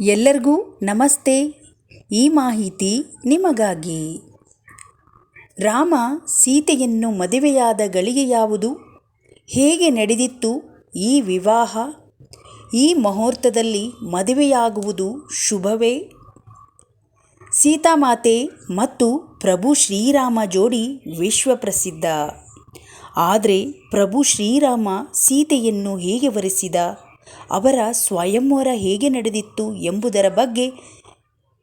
ಎಲ್ಲರಿಗೂ ನಮಸ್ತೆ. ಈ ಮಾಹಿತಿ ನಿಮಗಾಗಿ. ರಾಮ ಸೀತೆಯನ್ನು ಮದುವೆಯಾದ ಗಳಿಗೆ ಯಾವುದು? ಹೇಗೆ ನಡೆದಿತ್ತು ಈ ವಿವಾಹ? ಈ ಮುಹೂರ್ತದಲ್ಲಿ ಮದುವೆಯಾಗುವುದು ಶುಭವೇ? ಸೀತಾಮಾತೆ ಮತ್ತು ಪ್ರಭು ಶ್ರೀರಾಮ ಜೋಡಿ ವಿಶ್ವಪ್ರಸಿದ್ಧ. ಆದರೆ ಪ್ರಭು ಶ್ರೀರಾಮ ಸೀತೆಯನ್ನು ಹೇಗೆ ವರಿಸಿದ? ಅವರ ಸ್ವಯಂವರ ಹೇಗೆ ನಡೆದಿತ್ತು ಎಂಬುದರ ಬಗ್ಗೆ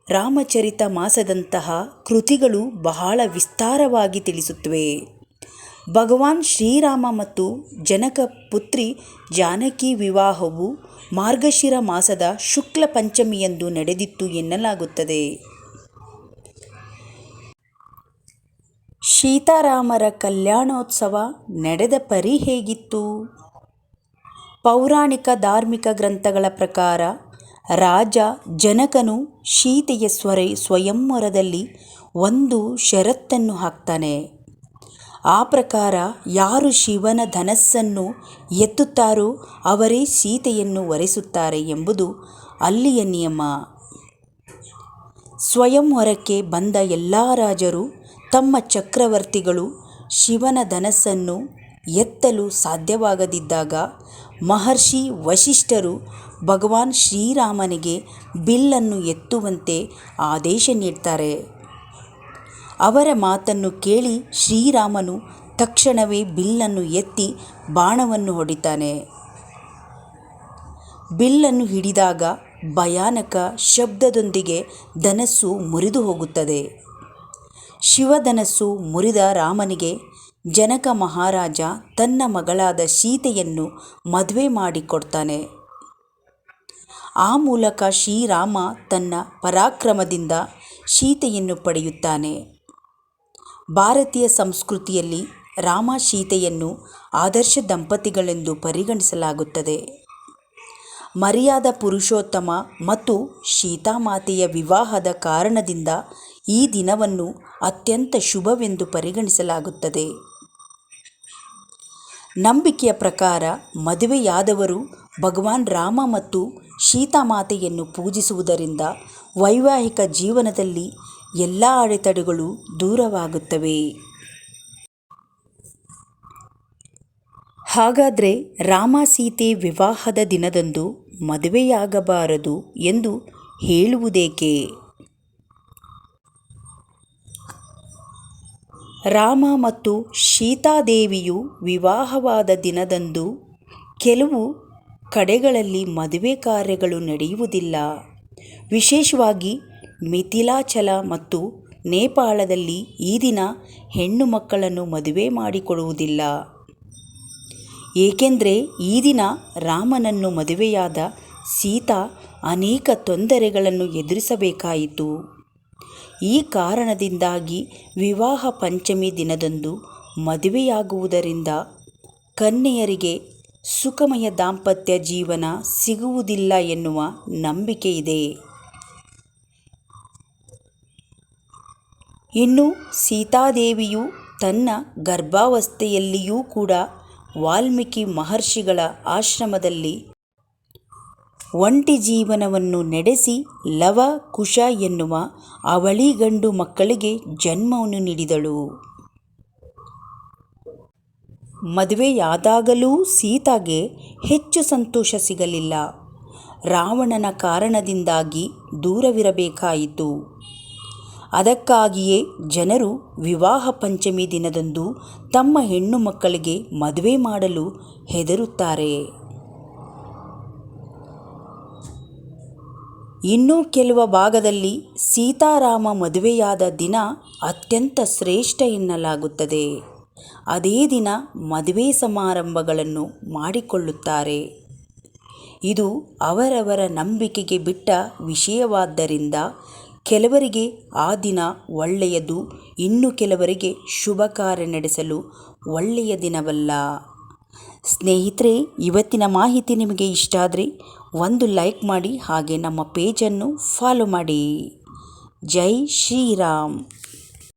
ರಾಮಚರಿತ ಮಾಸದಂತಹ ಕೃತಿಗಳು ಬಹಳ ವಿಸ್ತಾರವಾಗಿ ತಿಳಿಸುತ್ತವೆ. ಭಗವಾನ್ ಶ್ರೀರಾಮ ಮತ್ತು ಜನಕ ಪುತ್ರಿ ಜಾನಕಿ ವಿವಾಹವು ಮಾರ್ಗಶಿರ ಮಾಸದ ಶುಕ್ಲ ಪಂಚಮಿಯಂದು ನಡೆದಿತ್ತು ಎನ್ನಲಾಗುತ್ತದೆ. ಸೀತಾರಾಮರ ಕಲ್ಯಾಣೋತ್ಸವ ನಡೆದ ಪರಿ ಹೇಗಿತ್ತು? ಪೌರಾಣಿಕ ಧಾರ್ಮಿಕ ಗ್ರಂಥಗಳ ಪ್ರಕಾರ, ರಾಜ ಜನಕನು ಸೀತೆಯ ಸ್ವರೆ ಸ್ವಯಂವರದಲ್ಲಿ ಒಂದು ಷರತ್ತನ್ನು ಹಾಕ್ತಾನೆ. ಆ ಪ್ರಕಾರ ಯಾರು ಶಿವನ ಧನಸ್ಸನ್ನು ಎತ್ತುತ್ತಾರೋ ಅವರೇ ಸೀತೆಯನ್ನು ವರಿಸುತ್ತಾರೆ ಎಂಬುದು ಅಲ್ಲಿಯ ನಿಯಮ. ಸ್ವಯಂವರಕ್ಕೆ ಬಂದ ಎಲ್ಲ ರಾಜರು ತಮ್ಮ ಚಕ್ರವರ್ತಿಗಳು ಶಿವನ ಧನಸ್ಸನ್ನು ಎತ್ತಲು ಸಾಧ್ಯವಾಗದಿದ್ದಾಗ ಮಹರ್ಷಿ ವಶಿಷ್ಠರು ಭಗವಾನ್ ಶ್ರೀರಾಮನಿಗೆ ಬಿಲ್ಲನ್ನು ಎತ್ತುವಂತೆ ಆದೇಶ ನೀಡ್ತಾರೆ. ಅವರ ಮಾತನ್ನು ಕೇಳಿ ಶ್ರೀರಾಮನು ತಕ್ಷಣವೇ ಬಿಲ್ಲನ್ನು ಎತ್ತಿ ಬಾಣವನ್ನು ಹೊಡಿತಾನೆ. ಬಿಲ್ಲನ್ನು ಹಿಡಿದಾಗ ಭಯಾನಕ ಶಬ್ದದೊಂದಿಗೆ ಧನಸ್ಸು ಮುರಿದು ಹೋಗುತ್ತದೆ. ಶಿವಧನಸ್ಸು ಮುರಿದ ರಾಮನಿಗೆ ಜನಕ ಮಹಾರಾಜ ತನ್ನ ಮಗಳಾದ ಸೀತೆಯನ್ನು ಮದುವೆ ಮಾಡಿಕೊಡ್ತಾನೆ. ಆ ಮೂಲಕ ಶ್ರೀರಾಮ ತನ್ನ ಪರಾಕ್ರಮದಿಂದ ಸೀತೆಯನ್ನು ಪಡೆಯುತ್ತಾನೆ. ಭಾರತೀಯ ಸಂಸ್ಕೃತಿಯಲ್ಲಿ ರಾಮ ಸೀತೆಯನ್ನು ಆದರ್ಶ ದಂಪತಿಗಳೆಂದು ಪರಿಗಣಿಸಲಾಗುತ್ತದೆ. ಮರ್ಯಾದ ಪುರುಷೋತ್ತಮ ಮತ್ತು ಸೀತಾಮಾತೆಯ ವಿವಾಹದ ಕಾರಣದಿಂದ ಈ ದಿನವನ್ನು ಅತ್ಯಂತ ಶುಭವೆಂದು ಪರಿಗಣಿಸಲಾಗುತ್ತದೆ. ನಂಬಿಕೆಯ ಪ್ರಕಾರ ಮದುವೆಯಾದವರು ಭಗವಾನ್ ರಾಮ ಮತ್ತು ಸೀತಾಮಾತೆಯನ್ನು ಪೂಜಿಸುವುದರಿಂದ ವೈವಾಹಿಕ ಜೀವನದಲ್ಲಿ ಎಲ್ಲ ಅಡೆತಡೆಗಳು ದೂರವಾಗುತ್ತವೆ. ಹಾಗಾದರೆ ರಾಮ ಸೀತೆ ವಿವಾಹದ ದಿನದಂದು ಮದುವೆಯಾಗಬಾರದು ಎಂದು ಹೇಳುವುದೇಕೆ? ರಾಮ ಮತ್ತು ಸೀತಾದೇವಿಯು ವಿವಾಹವಾದ ದಿನದಂದು ಕೆಲವು ಕಡೆಗಳಲ್ಲಿ ಮದುವೆ ಕಾರ್ಯಗಳು ನಡೆಯುವುದಿಲ್ಲ. ವಿಶೇಷವಾಗಿ ಮಿಥಿಲಾಚಲ ಮತ್ತು ನೇಪಾಳದಲ್ಲಿ ಈ ದಿನ ಹೆಣ್ಣು ಮಕ್ಕಳನ್ನು ಮದುವೆ ಮಾಡಿಕೊಡುವುದಿಲ್ಲ. ಏಕೆಂದರೆ ಈ ದಿನ ರಾಮನನ್ನು ಮದುವೆಯಾದ ಸೀತಾ ಅನೇಕ ತೊಂದರೆಗಳನ್ನು ಎದುರಿಸಬೇಕಾಯಿತು. ಈ ಕಾರಣದಿಂದಾಗಿ ವಿವಾಹ ಪಂಚಮಿ ದಿನದಂದು ಮದುವೆಯಾಗುವುದರಿಂದ ಕನ್ಯೆಯರಿಗೆ ಸುಖಮಯ ದಾಂಪತ್ಯ ಜೀವನ ಸಿಗುವುದಿಲ್ಲ ಎನ್ನುವ ನಂಬಿಕೆ ಇದೆ ಇನ್ನು ಸೀತಾದೇವಿಯು ತನ್ನ ಗರ್ಭಾವಸ್ಥೆಯಲ್ಲಿಯೂ ಕೂಡ ವಾಲ್ಮೀಕಿ ಮಹರ್ಷಿಗಳ ಆಶ್ರಮದಲ್ಲಿ ಒಂಟಿ ಜೀವನವನ್ನು ನಡೆಸಿ ಲವ ಕುಶ ಎನ್ನುವ ಅವಳಿ ಗಂಡು ಮಕ್ಕಳಿಗೆ ಜನ್ಮವನ್ನು ನೀಡಿದಳು. ಮದುವೆಯಾದಾಗಲೂ ಸೀತಾಗೆ ಹೆಚ್ಚು ಸಂತೋಷ ಸಿಗಲಿಲ್ಲ. ರಾವಣನ ಕಾರಣದಿಂದಾಗಿ ದೂರವಿರಬೇಕಾಯಿತು. ಅದಕ್ಕಾಗಿಯೇ ಜನರು ವಿವಾಹ ಪಂಚಮಿ ದಿನದಂದು ತಮ್ಮ ಹೆಣ್ಣು ಮಕ್ಕಳಿಗೆ ಮದುವೆ ಮಾಡಲು ಹೆದರುತ್ತಾರೆ. ಇನ್ನೂ ಕೆಲವು ಭಾಗದಲ್ಲಿ ಸೀತಾರಾಮ ಮದುವೆಯಾದ ದಿನ ಅತ್ಯಂತ ಶ್ರೇಷ್ಠ ಎನ್ನಲಾಗುತ್ತದೆ. ಅದೇ ದಿನ ಮದುವೆ ಸಮಾರಂಭಗಳನ್ನು ಮಾಡಿಕೊಳ್ಳುತ್ತಾರೆ. ಇದು ಅವರವರ ನಂಬಿಕೆಗೆ ಬಿಟ್ಟ ವಿಷಯವಾದ್ದರಿಂದ ಕೆಲವರಿಗೆ ಆ ದಿನ ಒಳ್ಳೆಯದು, ಇನ್ನು ಕೆಲವರಿಗೆ ಶುಭ ಕಾರ್ಯ ನಡೆಸಲು ಒಳ್ಳೆಯ ದಿನವಲ್ಲ. ಸ್ನೇಹಿತರೆ, ಇವತ್ತಿನ ಮಾಹಿತಿ ನಿಮಗೆ ಇಷ್ಟ ಆದರೆ ಒಂದು ಲೈಕ್ ಮಾಡಿ ಹಾಗೆ ನಮ್ಮ ಪೇಜನ್ನು ಫಾಲೋ ಮಾಡಿ. ಜೈ ಶ್ರೀರಾಮ್.